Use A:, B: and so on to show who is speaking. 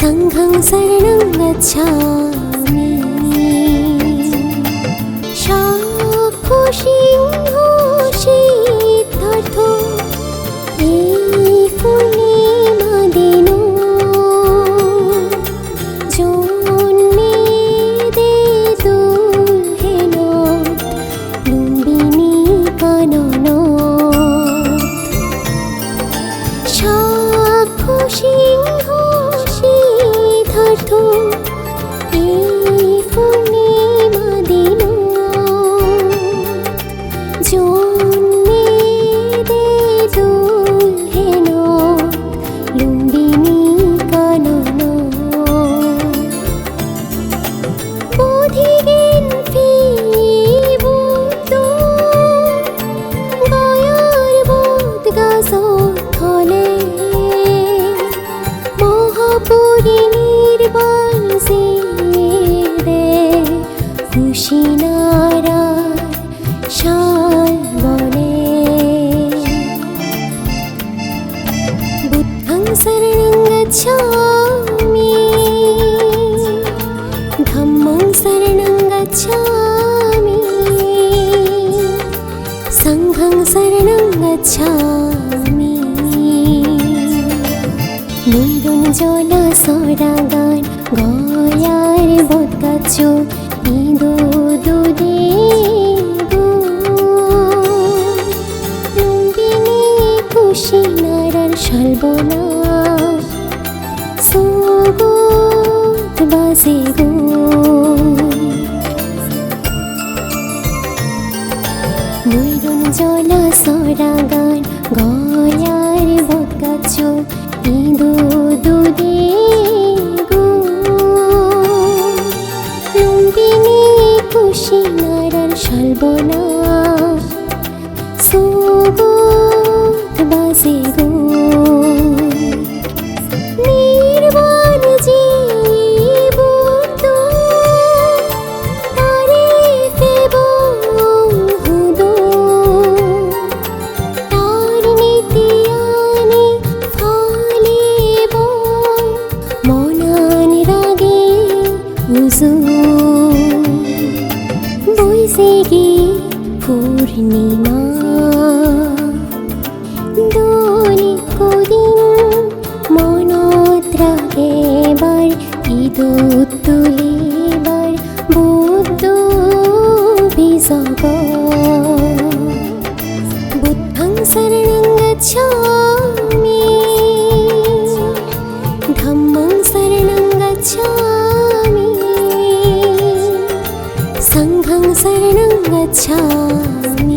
A: सङ्घं शरणं गच्छामि शाखुसिंहो শরণং গচ্ছামি ধম্মং শরণং গচ্ছামি সঙ্ঘং শরণং গচ্ছামি নৈরুন জলা সরা গান গয়ার বোধ গাছ ইদো দুদে গো লুম্বিনী কুশিনারার শালবনা নৈরন জলা সরা গান গয়ার বোধ গাছ ইদো দুদে লুম্বিনী কুশিনারার শালবনা সুগত বাজে গো। বৈশাখী পূর্ণিমা। দোলি কদিন মনত্রাগেবার বার তুলিবার 흐르는 것처럼.